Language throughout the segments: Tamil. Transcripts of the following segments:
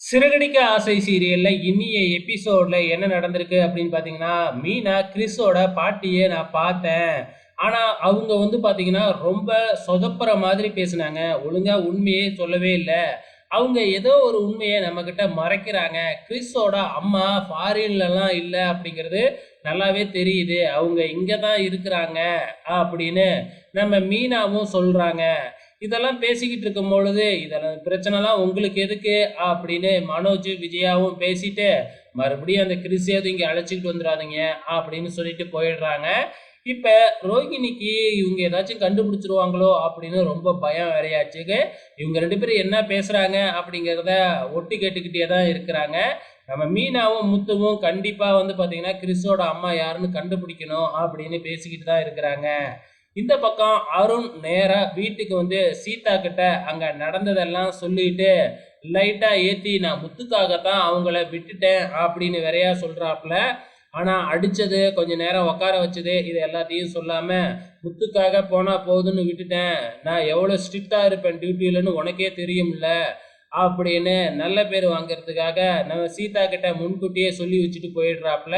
சிறகடிக்க ஆசை சீரியல்ல இன்னிய எபிசோட்ல என்ன நடந்திருக்கு அப்படின்னு பாத்தீங்கன்னா மீனா கிறிஸோட பாட்டியை நான் பார்த்தேன். ஆனா அவங்க வந்து பாத்தீங்கன்னா ரொம்ப சொதப்புற மாதிரி பேசுனாங்க. ஒழுங்கா உண்மையே சொல்லவே இல்லை. அவங்க ஏதோ ஒரு உண்மையை நம்மக்கிட்ட மறைக்கிறாங்க. கிறிஸோட அம்மா ஃபாரின்லலாம் இல்லை அப்படிங்கிறது நல்லாவே தெரியுது. அவங்க இங்கே தான் இருக்கிறாங்க அப்படின்னு நம்ம மீனாவும் சொல்கிறாங்க இதெல்லாம் பேசிக்கிட்டு இருக்கும் பொழுது இதெல்லாம் பிரச்சனைலாம் உங்களுக்கு எதுக்கு? அப்படின்னு மனோஜ் விஜயாவும் பேசிட்டு மறுபடியும் அந்த கிறிஸ்தியாவது இங்கே அழைச்சிக்கிட்டு வந்துடாதீங்க அப்படின்னு சொல்லிட்டு போயிடுறாங்க. இப்போ ரோஹிணிக்கு இவங்க ஏதாச்சும் கண்டுபிடிச்சிருவாங்களோ அப்படின்னு ரொம்ப பயம் வேறையாச்சுக்கு இவங்க ரெண்டு பேரும் என்ன பேசுகிறாங்க அப்படிங்கிறத ஒட்டி கேட்டுக்கிட்டே தான் இருக்கிறாங்க. நம்ம மீனாவும் முத்துவும் கண்டிப்பாக வந்து பார்த்தீங்கன்னா கிறிஸோட அம்மா யாருன்னு கண்டுபிடிக்கணும் அப்படின்னு பேசிக்கிட்டு தான் இருக்கிறாங்க. இந்த பக்கம் அருண் நேரா வீட்டுக்கு வந்து சீதா கிட்ட அங்க நடந்ததெல்லாம் சொல்லிட்டு லைட்டா ஏத்தி நான் முத்துக்காகத்தான் அவங்கள விட்டுட்டேன் அப்படின்னு வேறையா சொல்றாப்புல ஆனா அடிச்சது கொஞ்ச நேரம் உட்கார வச்சது இது எல்லாத்தையும் சொல்லாம முத்துக்காக போனா போதுன்னு விட்டுட்டேன். நான் எவ்வளவு ஸ்ட்ரிக்டா இருப்பேன் டியூட்டியிலன்னு உனக்கே தெரியும்ல அப்படின்னு நல்ல பேர் வாங்குறதுக்காக நம்ம சீதா கிட்ட முன்கூட்டியே சொல்லி வச்சுட்டு போயிடுறாப்புல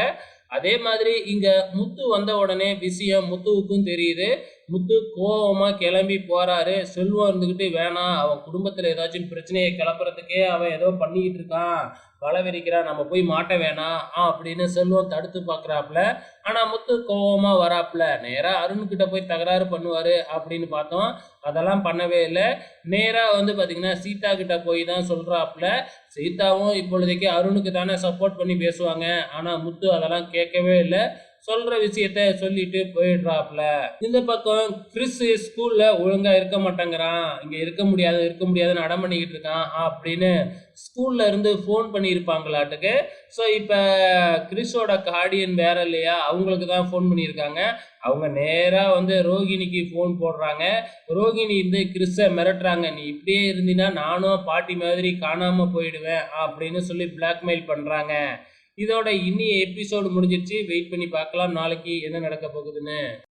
அதே மாதிரி இங்க முத்து வந்த உடனே விஷயம் முத்துவுக்கும் தெரியுது. முத்து கோபமாக கிளம்பி போகிறாரு செல்வம் இருந்துக்கிட்டு வேணாம் அவன் குடும்பத்தில் ஏதாச்சும் பிரச்சனையை கிளப்புறதுக்கே அவன் ஏதோ பண்ணிக்கிட்டு இருக்கான். வலை நம்ம போய் மாட்ட வேணாம் ஆ அப்படின்னு செல்வம் தடுத்து பார்க்குறாப்புல. ஆனால் முத்து கோபமாக வராப்புல. நேராக அருண்கிட்ட போய் தகராறு பண்ணுவார் அப்படின்னு பார்த்தோம். அதெல்லாம் பண்ணவே இல்லை. நேராக வந்து பார்த்திங்கன்னா சீதா கிட்ட போய் தான் சொல்கிறாப்புல சீதாவும் இப்பொழுதைக்கு அருணுக்கு தானே சப்போர்ட் பண்ணி பேசுவாங்க. ஆனால் முத்து அதெல்லாம் கேட்கவே இல்லை. சொல்ற விஷயத்த சொல்லிட்டு போயிடுறாப்ல இந்த பக்கம் கிறிஸ் ஸ்கூல்ல ஒழுங்கா இருக்க மாட்டேங்கிறான். இங்க இருக்க முடியாது இருக்க முடியாதுன்னு அடம் பண்ணிக்கிட்டு இருக்கான் அப்படின்னு ஸ்கூல்ல இருந்து ஃபோன் பண்ணியிருப்பாங்களாட்டுக்கு. ஸோ இப்போ கிறிஸோட கார்டியன் வேற இல்லையா? அவங்களுக்கு தான் ஃபோன் பண்ணியிருக்காங்க. அவங்க நேராக வந்து ரோகிணிக்கு ஃபோன் போடுறாங்க. ரோகிணி இருந்து கிறிஸை மிரட்டுறாங்க. நீ இப்படியே இருந்தீன்னா நானும் பாட்டி மாதிரி காணாமல் போயிடுவேன் அப்படின்னு சொல்லி பிளாக்மெயில் பண்ணுறாங்க இதோட இன்னி எபிசோடு முடிஞ்சிருச்சு. வெயிட் பண்ணி பார்க்கலாம். நாளைக்கு என்ன நடக்க போகுதுன்னு.